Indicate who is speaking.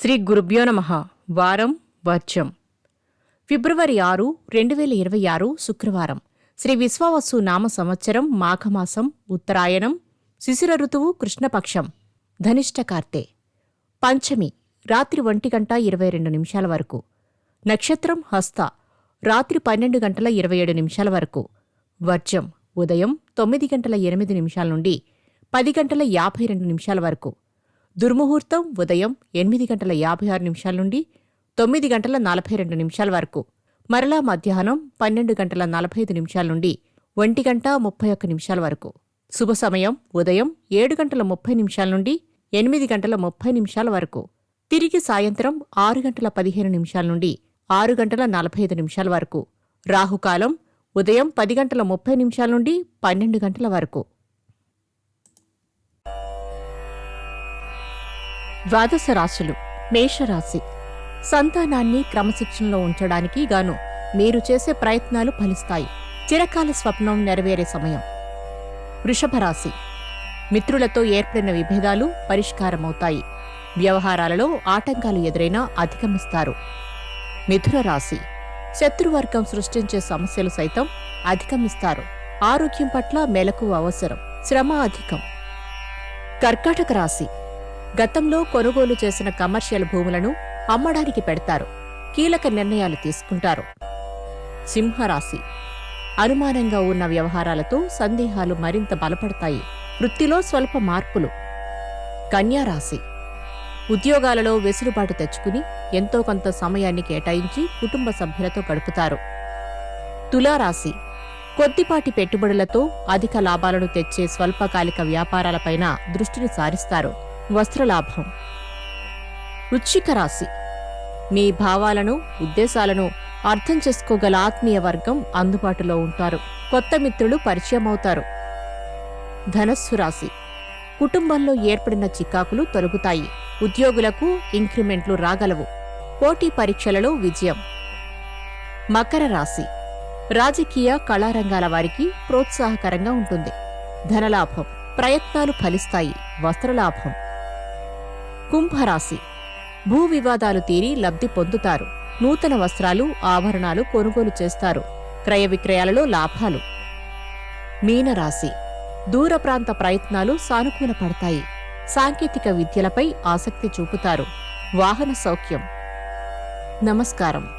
Speaker 1: శ్రీ గురుభ్యో నమ. వారం వర్జం. ఫిబ్రవరి ఆరు రెండు వేల ఇరవై ఆరు శుక్రవారం. శ్రీ విశ్వావసు నామ సంవత్సరం మాఘమాసం ఉత్తరాయణం శిశిర ఋతువు కృష్ణపక్షం. ధనిష్ట కార్తె. పంచమి రాత్రి ఒంటి గంట ఇరవై రెండు నిమిషాల వరకు. నక్షత్రం హస్త. రాత్రి పన్నెండు గంటల ఇరవై ఏడు నిమిషాల వరకు. వర్జం ఉదయం తొమ్మిది గంటల ఎనిమిది నిమిషాల నుండి పది గంటల యాభై రెండు నిమిషాల వరకు. దుర్ముహూర్తం ఉదయం ఎనిమిది గంటల యాభై ఆరు నిమిషాల నుండి తొమ్మిది గంటల నలభై రెండు నిమిషాల వరకు. మరలా మధ్యాహ్నం పన్నెండు గంటల నలభై ఐదు నిమిషాల నుండి ఒంటి గంట ముప్పై ఒక్క నిమిషాల వరకు. శుభ సమయం ఉదయం ఏడు గంటల ముప్పై నిమిషాల నుండి ఎనిమిది గంటల ముప్పై నిమిషాల వరకు. తిరిగి సాయంత్రం ఆరు గంటల పదిహేను నిమిషాల నుండి ఆరు గంటల నలభై ఐదు నిమిషాల వరకు. రాహుకాలం ఉదయం పది గంటల ముప్పై నిమిషాల నుండి పన్నెండు గంటల వరకు. ద్వాదశ రాశులు. మేషరాశి. సంతానాన్ని క్రమశిక్షణలో ఉంచడానికి గాను మీరు చేసే ప్రయత్నాలు ఫలిస్తాయి. చిరకాల స్వప్నం నెరవేరే సమయం. వృషభ రాశి మిత్రులతో ఏర్పడిన విభేదాలు పరిష్కారమవుతాయి. వ్యవహారాలలో ఆటంకాలు ఎదురైనా అధిగమిస్తారు. మిథున రాశి శత్రువర్గం సృష్టించే సమస్యలు సైతం అధిగమిస్తారు. ఆరోగ్యం పట్ల మెలకు అవసరం. శ్రమ అధికం. కర్కాటక రాశి. గతంలో కొనుగోలు చేసిన కమర్షియల్ భూములను అమ్మడానికి పెడతారు. కీలక నిర్ణయాలు తీసుకుంటారు. సింహరాశి. అనుమానంగా ఉన్న వ్యవహారాలతో సందేహాలు మరింత బలపడతాయి. వృత్తిలో స్వల్ప మార్పులు. కన్యారాశి. ఉద్యోగాలలో వెసులుబాటు తెచ్చుకుని ఎంతో కొంత సమయాన్ని కేటాయించి కుటుంబ సభ్యులతో గడుపుతారు. తులారాశి. కొద్దిపాటి పెట్టుబడులతో అధిక లాభాలను తెచ్చే స్వల్పకాలిక వ్యాపారాలపైన దృష్టిని సారిస్తారు. వస్త్రలాభం. వృశ్చిక రాశి. మీ భావాలను ఉద్దేశాలను అర్థం చేసుకోగల ఆత్మీయ వర్గం అందుబాటులో ఉంటారు. కొత్త మిత్రులు పరిచయం అవుతారు ధనస్సు రాశి. కుటుంబంలో ఏర్పడిన చికాకులు తొలగుతాయి. ఉద్యోగులకు ఇంక్రిమెంట్లు రాగలవు. పోటీ పరీక్షలలో విజయం. మకర రాశి. రాజకీయ కళారంగాల వారికి ప్రోత్సాహకరంగా ఉంటుంది. ధనలాభం. ప్రయత్నాలు ఫలిస్తాయి. వస్త్రలాభం. కుంభరాశి. భూ వివాదాలు తీరి లబ్ధి పొందుతారు. నూతన వస్త్రాలు ఆభరణాలు కొనుగోలు చేస్తారు. క్రయ విక్రయాలలో లాభాలు. మీనరాశి. దూర ప్రాంత ప్రయత్నాలు సానుకూల పడతాయి. సాంకేతిక విద్యలపై ఆసక్తి చూపుతారు. వాహన సౌఖ్యం. నమస్కారం.